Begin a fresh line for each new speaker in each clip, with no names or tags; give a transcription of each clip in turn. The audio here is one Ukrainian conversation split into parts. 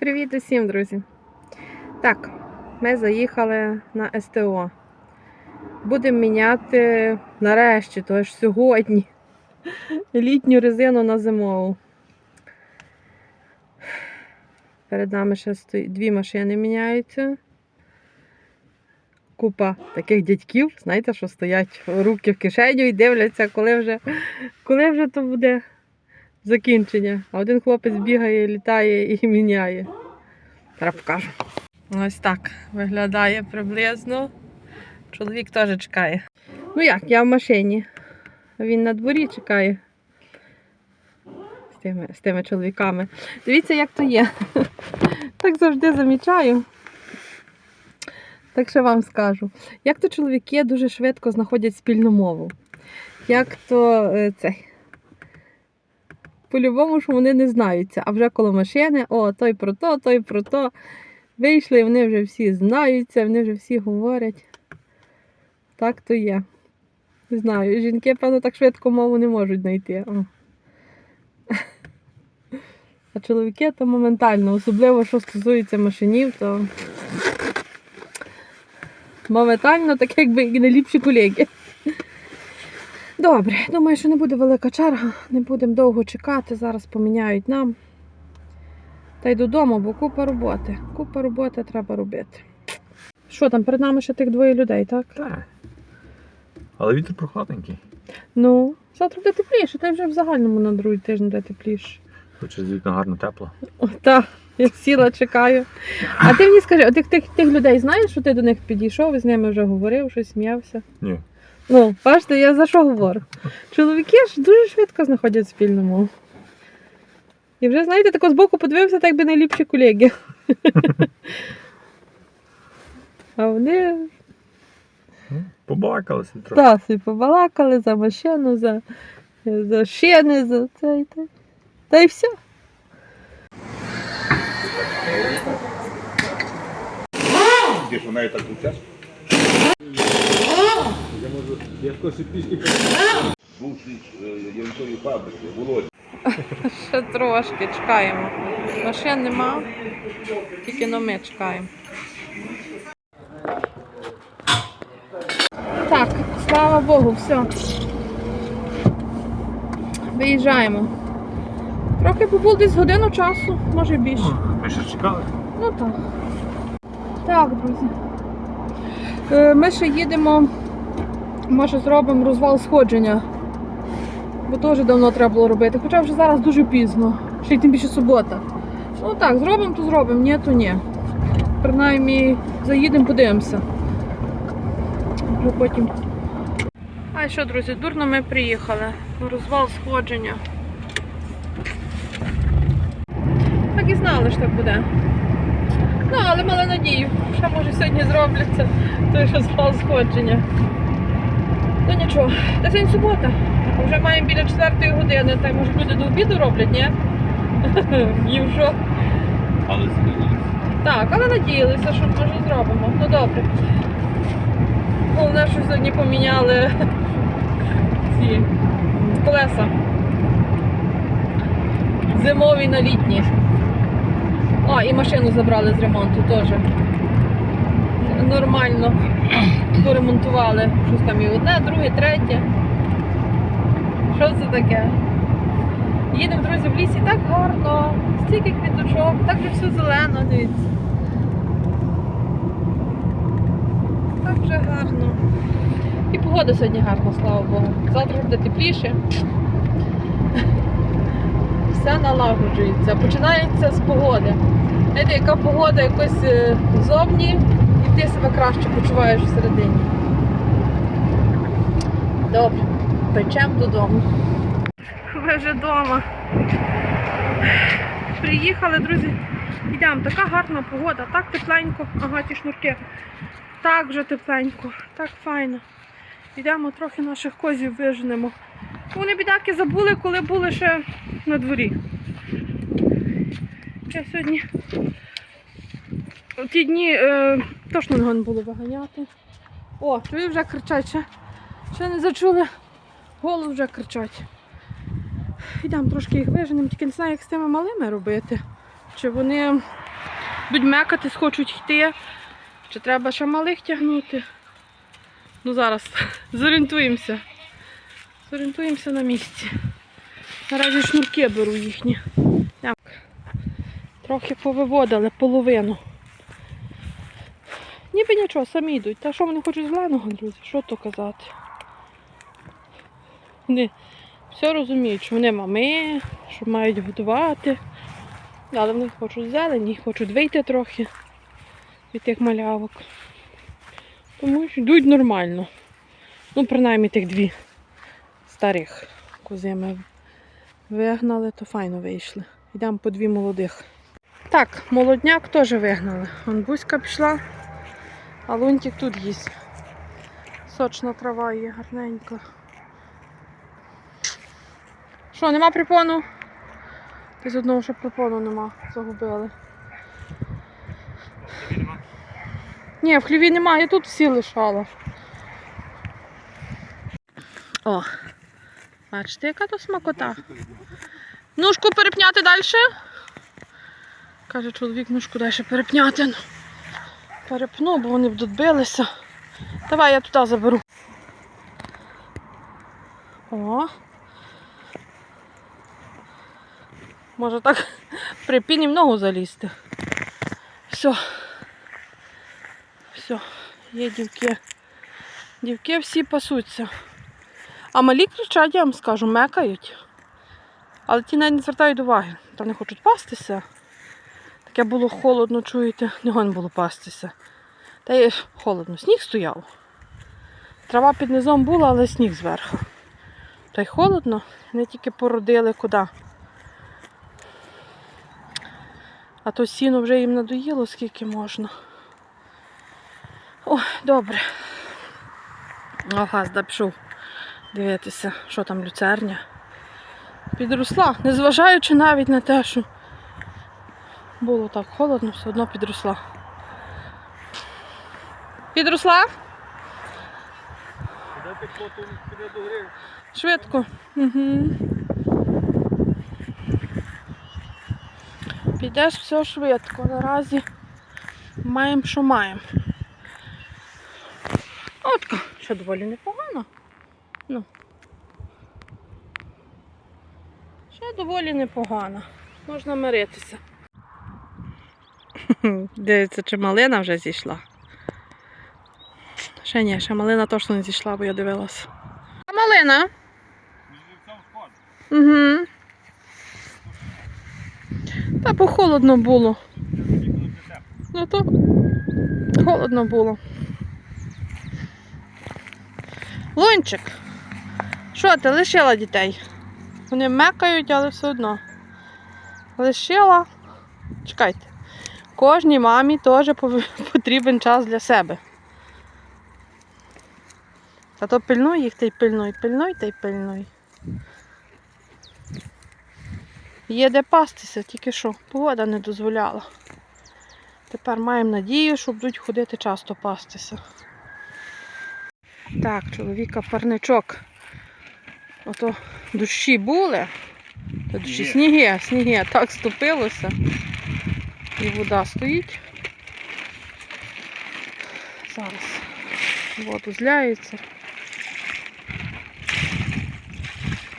Привіт усім, друзі! Так, ми заїхали на СТО. Будемо міняти нарешті, то ж сьогодні, літню резину на зимову. Перед нами ще стоїть дві машини міняються. Купа таких дядьків, знаєте, що стоять руки в кишеню і дивляться, коли вже, коли вже то буде закінчення. А один хлопець бігає, літає і міняє. Зараз покажу. Ось так виглядає приблизно. Чоловік теж чекає. Ну як, я в машині. Він на дворі чекає. З тими, з тими чоловіками. Дивіться, як то є. Так завжди замічаю. Так що вам скажу. Як то чоловіки дуже швидко знаходять спільну мову. Як то е, цей. По-любому, що вони не знаються. А вже коло машини, о, той про то, той про то. Вийшли, вони вже всі знаються, вони вже всі говорять. Так то є. Не знаю, жінки, певно, так швидко мову не можуть знайти. О. А чоловіки то моментально, особливо, що стосується машинів, то моментально, так якби і найліпші колеги. Добре, думаю, що не буде велика черга, не будемо довго чекати, зараз поміняють нам. Та й додому, бо купа роботи. Купа роботи треба робити. Що там, перед нами ще тих двоє людей, так?
Так. Але вітер прохладненький.
Ну, завтра буде тепліше, та й вже в загальному на другий тиждень буде тепліше.
Хоча звідно гарно тепло.
О, та, я сіла, чекаю. А ти мені скажи, а тих, тих, тих людей знаєш, що ти до них підійшов, і з ними вже говорив, щось сміявся?
Ні.
Ну, бачите, я за що говорю? Чоловіки ж дуже швидко знаходять спільну мову. І вже, знаєте, тако збоку подивився, так би найліпші колеги. А вони
Ну, Побалакалися трохи.
та, собі побалакали за машину, за, за шини, за це і те. Та й все.
Де ж вона і так час?
Я можу скорше пішки
Бувший янкові фабрики, Володя.
Ще трошки чекаємо. Машин нема, тільки но ми чекаємо. Так, слава Богу, все. Виїжджаємо. Трохи побув десь годину часу, може більше.
Ми ще чекали.
Ну так. Так, друзі. Е, Ми ще їдемо, може зробимо розвал сходження. Бо теж давно треба було робити. Хоча вже зараз дуже пізно. Ще й тим більше субота. Ну так, зробимо, то зробимо, ні, то ні. Принаймні заїдемо, подивимося. Вже потім. А що, друзі, дурно ми приїхали. Розвал сходження. Так і знали, що так буде. Ну, але мала надію, що може сьогодні зробляться той, спав сходження. Ну нічого, та сьогодні субота. Вже маємо біля четвертої години, та й може люди до обіду роблять, ні? Їм що?
Але змінилися.
Так, але надіялися, що може зробимо. Ну добре. Головне, що сьогодні поміняли ці колеса. Зимові на літні. А, і машину забрали з ремонту теж. Нормально поремонтували. Щось там і одне, друге, третє. Що це таке? Їдемо, друзі, в лісі так гарно, стільки квіточок, так же все зелено, дивіться. Так вже гарно. І погода сьогодні гарна, слава Богу. Завтра буде тепліше. Все налагоджується. Починається з погоди. Знаєте, яка погода якось е, зовні, ти себе краще почуваєш всередині. Добре, печемо додому. Ми вже вдома. Приїхали, друзі. Йдемо, така гарна погода, так тепленько. Ага, ті шнурки. Так вже тепленько, так файно. Йдемо трохи наших козів виженемо. Вони бідаки забули, коли були ще на дворі. Я сьогодні ті дні е, точно не було виганяти. О, чую вже кричать, ще, ще не зачули, голос вже кричать. Йдемо трошки їх виженемо, тільки не знаю, як з тими малими робити. Чи вони будуть мекати, схочуть йти. Чи треба ще малих тягнути? Ну зараз зорієнтуємося. Зорієнтуємося на місці. Наразі шнурки беру їхні. Трохи повиводили половину. Ніби нічого, самі йдуть. Та що вони хочуть зеленого, друзі? Що то казати? Вони все розуміють, що вони мами, що мають годувати. Але вони хочуть зелені, хочуть вийти трохи від тих малявок. Тому що йдуть нормально. Ну, принаймні тих дві старих кози ми вигнали, то файно вийшли. Йдемо по дві молодих. Так, молодняк теж вигнали. Вон Буська пішла, а лунтик тут їсть. Сочна трава є гарненька. Що, нема припону? З одного ще припону нема, загубили. Ні, в хліві немає, я тут всі лишала. О, бачите, яка то смакота. Ножку перепняти далі? Каже чоловік, ножку далі перепняти. Ну, Перепну, бо вони будуть билися. Давай я туди заберу. О. Може так при піні ногу залізти. Все. Все, є дівки. Дівки всі пасуться. А малі кричать, я вам скажу, мекають. Але ті навіть не звертають уваги. Та не хочуть пастися. Таке було холодно, чуєте, не гон було пастися. Та й холодно, сніг стояв. Трава під низом була, але сніг зверху. Та й холодно, не тільки породили куди. А то сіно вже їм надоїло, скільки можна. О, добре. Газда пішов дивитися, що там люцерня. Підросла, незважаючи навіть на те, що було так холодно, все одно підросла. Підросла? Швидко. Угу. Підеш все швидко. Наразі маємо, що маємо. Отко, що доволі непогано. Ну. Ще доволі непогано. Можна миритися. Дивіться, чи малина вже зійшла. Ще ні, ще малина точно не зійшла, бо я дивилась. А малина? Угу. Та бо холодно було. Ну то холодно було. Лунчик, що ти лишила дітей? Вони мекають, але все одно. Лишила. Чекайте. Кожній мамі теж потрібен час для себе. Та то пильнуй їх, та й пильнуй, пильнуй та й пильнуй. Є де пастися, тільки що погода не дозволяла. Тепер маємо надію, що будуть ходити часто пастися. Так, чоловіка парничок. Ото дощі були. Дощі сніги, сніги так ступилося. І вода стоїть. Зараз воду зляється.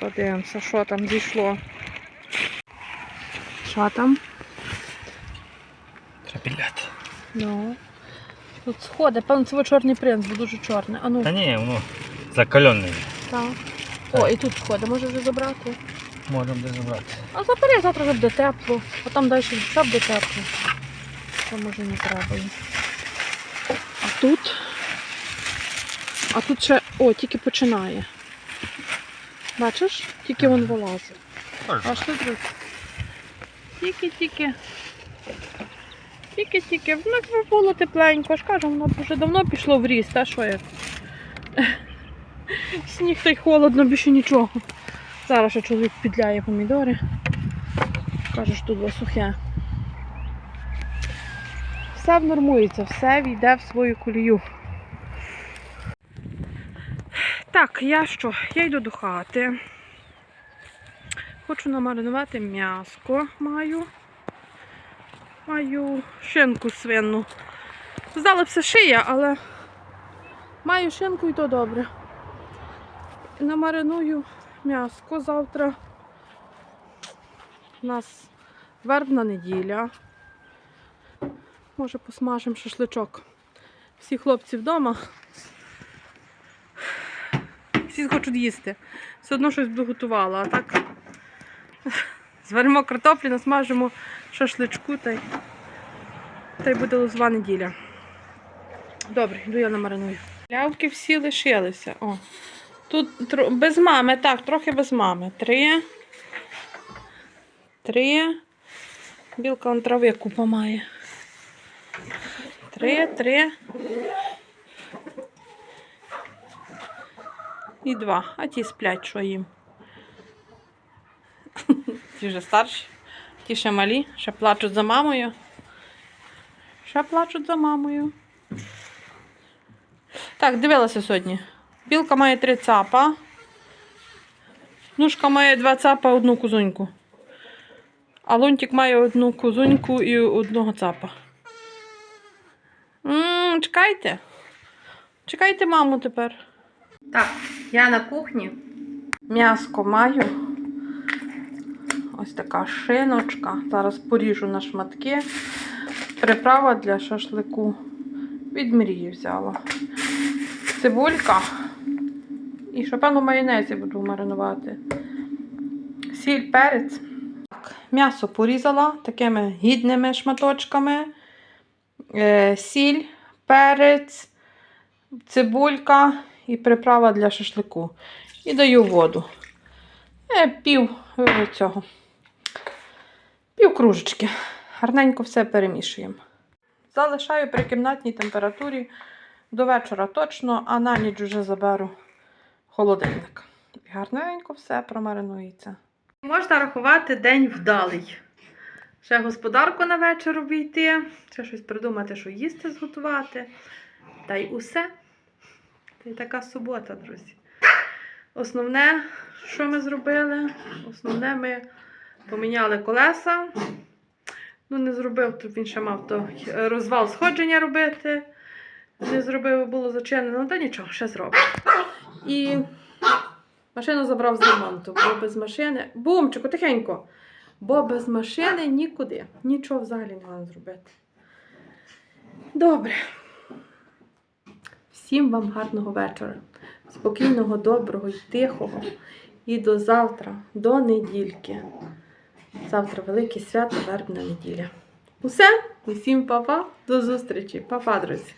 Подивимося, що там дійшло. Що там?
Треба підляти.
Ну. Тут сходи, певно, це чорний принц, бо дуже чорний. А ну,
Та ні, воно закалене.
так. О, і тут сходи, може вже забрати.
Можемо де забрати.
А забери, завтра вже буде тепло. А там далі все буде тепло. То може не треба. А тут. А тут ще. О, тільки починає. Бачиш? Тільки він вилазить. Аж тут. Тільки-тільки. Тільки-тільки. Ну, якби було тепленько, ж кажу, воно вже давно пішло в ріст, а що як? Сніг та й холодно, більше нічого. Зараз ще чоловік підляє помідори. Каже, що тут було сухе. Все внормується, все війде в свою колію. Так, я що? Я йду до хати. Хочу намаринувати м'яско маю. Маю шинку свинну. Здалося шия, але маю шинку і то добре. Намариную м'яско завтра. У нас вербна неділя. Може посмажемо шашличок. Всі хлопці вдома. Всі хочуть їсти. Все одно щось буду готувала, а так зваримо картоплі, насмажимо шашличку та й, та й буде лозова неділя. Добре, йду я намариную. Лявки всі лишилися. О. Тут без мами, так, трохи без мами. Три. Три. Білка он трави купа має. Три, три. І два. А ті сплять, що їм. Ті вже старші, ті ще малі, ще плачуть за мамою. Ще плачуть за мамою. Так, дивилася сьогодні. Білка має три цапа. Нушка має два цапа, одну кузуньку. А лунтик має одну кузуньку і одного цапа. м чекайте. Чекайте маму тепер. Так, я на кухні. М'яско маю. Ось така шиночка. Зараз поріжу на шматки. Приправа для шашлику. Від мрії взяла. Цибулька. І ще, певно, майонезі буду маринувати. Сіль, перець. М'ясо порізала такими гідними шматочками. Е, сіль, перець, цибулька і приправа для шашлику. І даю воду. Е, пів е, цього. Пів кружечки. Гарненько все перемішуємо. Залишаю при кімнатній температурі до вечора точно, а на ніч вже заберу холодильник. Гарненько все промаринується. Можна рахувати день вдалий. Ще господарку на вечір обійти, ще щось придумати, що їсти зготувати. Та й усе. Та й така субота, друзі. Основне, що ми зробили? Основне, ми поміняли колеса. Ну, не зробив, то він ще мав то розвал сходження робити. Не зробив, було зачинено, ну, та нічого, ще зробив. І машину забрав з ремонту, бо без машини. Бумчику, тихенько. Бо без машини нікуди. Нічого взагалі не можна зробити. Добре. Всім вам гарного вечора. Спокійного, доброго і тихого. І до завтра, до недільки. Завтра велике свято, вербна неділя. Усе, усім па-па, до зустрічі, Па-па, друзі.